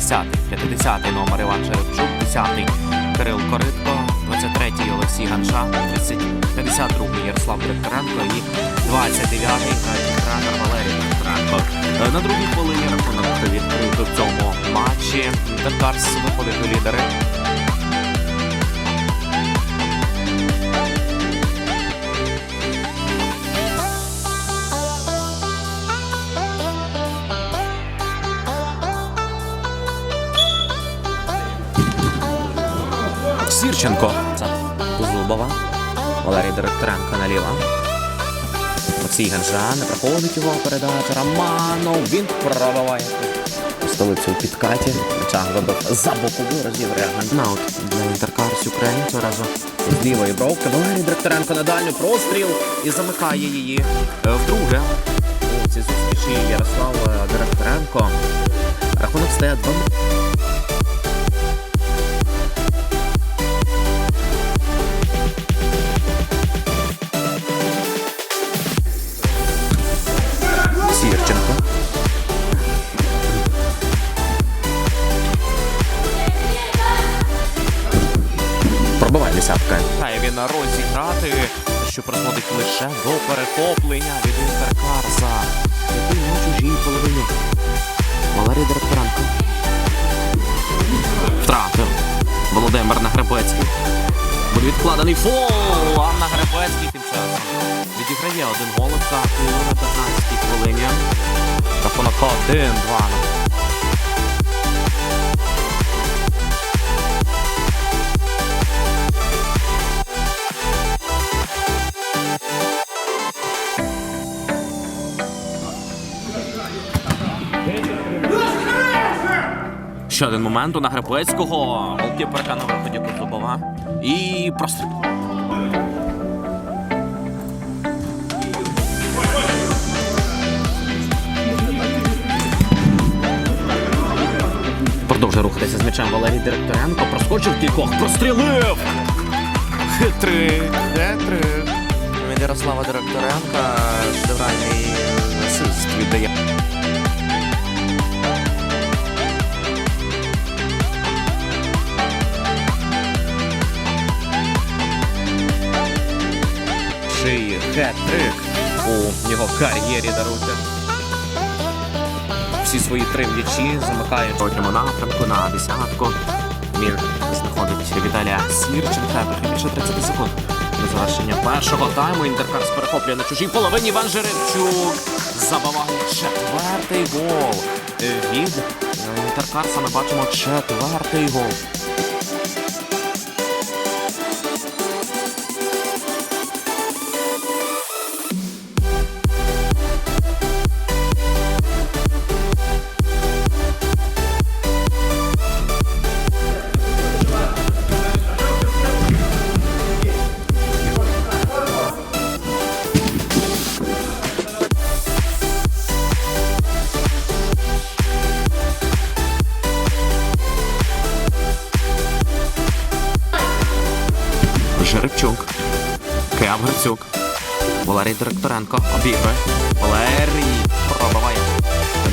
50-й, 50-й номер Іван Черепчук, 10-й Кирил Коритко, 23-й Олексій Ганша, 30, 52-й Ярослав Директоренко і 29-й тренер Валерій Директоренко. Е, На другій хвилині рахунок відкрив в цьому матчі. Дакарс виходить у лідери. Сірченко. Це Зубова. Валерій Директоренко наліво. Олексій Ганжа не проходить його передача. Романов. Він пробиває. Столицю у підкаті. Вибив за бокову розіграє Ганнаут для Інтеркарс Україн. Цього разу з лівої бровки. Валерій Директоренко на дальню простріл і замикає її е, вдруге. У цій зустрічі Ярослав е, Директоренко. Рахунок стає 2 Грає він на розіграти, що призводить лише до перехоплення від Інтеркарса. Який на чужій половині. Валерій Директоренко. Втратив. Володимир Нагребецький. Буде відкладений фол. А Нагребецький тим часом відіграє один гол атаки на 15-й хвилині. Рахунок 1-2. Ще один момент у Нагребецького. Голкіперка на виході Козубова. І простріл. Продовжує рухатися з м'ячем Валерій Директоренко. Проскочив кількох, прострілив! Хитрик, хитрик. Від Ярослава Директоренка шедевральний асист віддає. Хет-трик у його кар'єрі даруйте. Всі свої три м'ячі в цьому напрямку на десятку. Він знаходить Віталія Сірченка. Трохи більше 30 секунд. До завершення першого тайму Інтеркарс перехоплює на чужій половині. Іван Жеребчук забиває четвертий гол. Е, Від е, Інтеркарса ми бачимо четвертий гол. Жеребчук. Кеав Грицюк. Валерій Директоренко. Обігрує. Валерій пробиває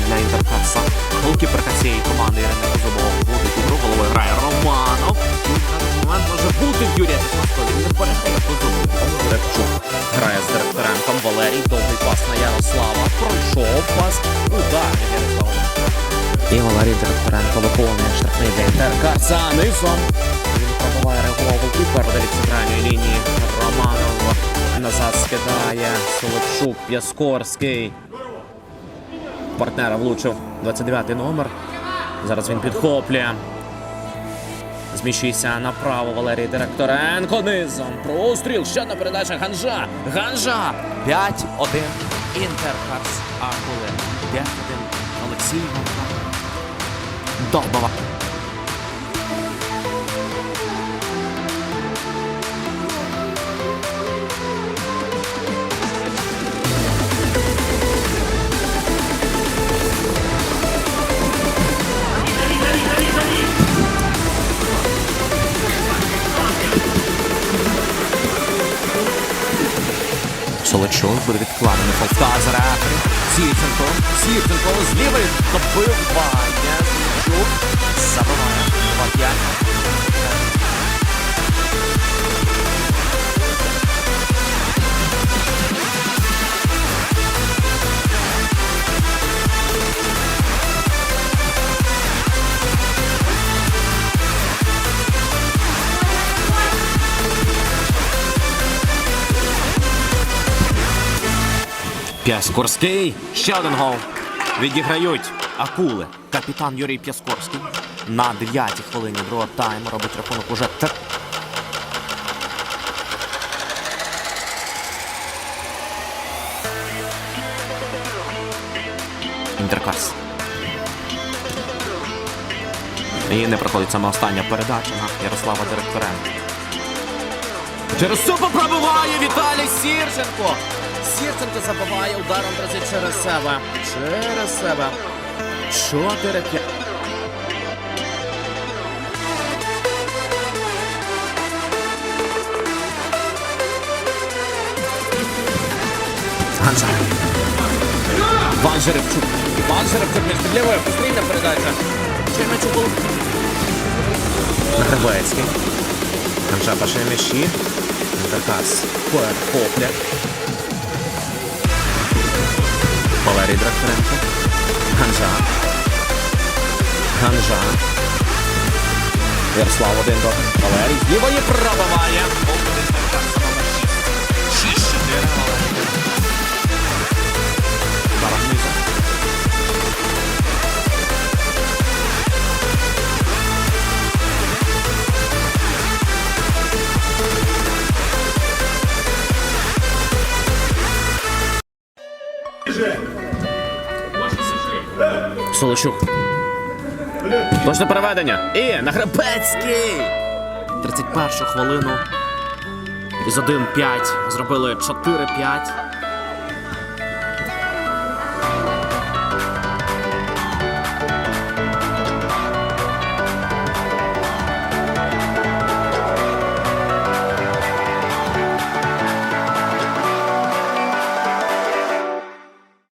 для Інтеркаса. Голкіперка цієї команди Ірина Козубова вводить ігру. Головою грає Романов. Момент може бути в Юрія Тиховського. Він не перехає Козубов. Жеребчук грає з Директоренком. Валерій довгий пас на Ярослава. Пройшов пас. Удар від Ярослава. І Валерій Директоренко виконує штрафний для Інтеркаса. Низом. Пробиває реагував голкіпер від центральної лінії. Романов назад скидає. Солодчук, П'яскорський. Партнера влучив 29-й номер. Зараз він підхоплює. Зміщується направо Валерій Директоренко. Низом. Простріл. Ще одна передача. Ганжа. Ганжа. 5-1. Інтеркарс. А коли 5-1. Олексій Ганжа. Довбова. Солочов буде відкладений повтар з рефері. Сірченко. Сірченко з добивання. Забиває 2-5. Пяскорський. Ще один гол. Відіграють акули. Капітан Юрій Пяскорський. На 9-й хвилині другого тайму робить рахунок уже тр... Інтеркас. І не проходить саме остання передача на Ярослава Директоренка. Через супу пробиває Віталій Сірченко. Сірченко забиває ударом друзі через себе. Через себе. 4 5 Ганжа. Ван Жеребчук. Ван Жеребчук несправедливая. Пострільна передача. Чи м'яч у гол? Гребецький. Ганжа паше м'ячі. Інтеркас. Перехопля. Валерій Дракторенко. Ганжа. Ганжа. Ярослав один до Валерій. З лівої пробиває. Солощук. Точне переведення. І на Гребецький. 31 хвилину. Із 1-5 зробили 4-5.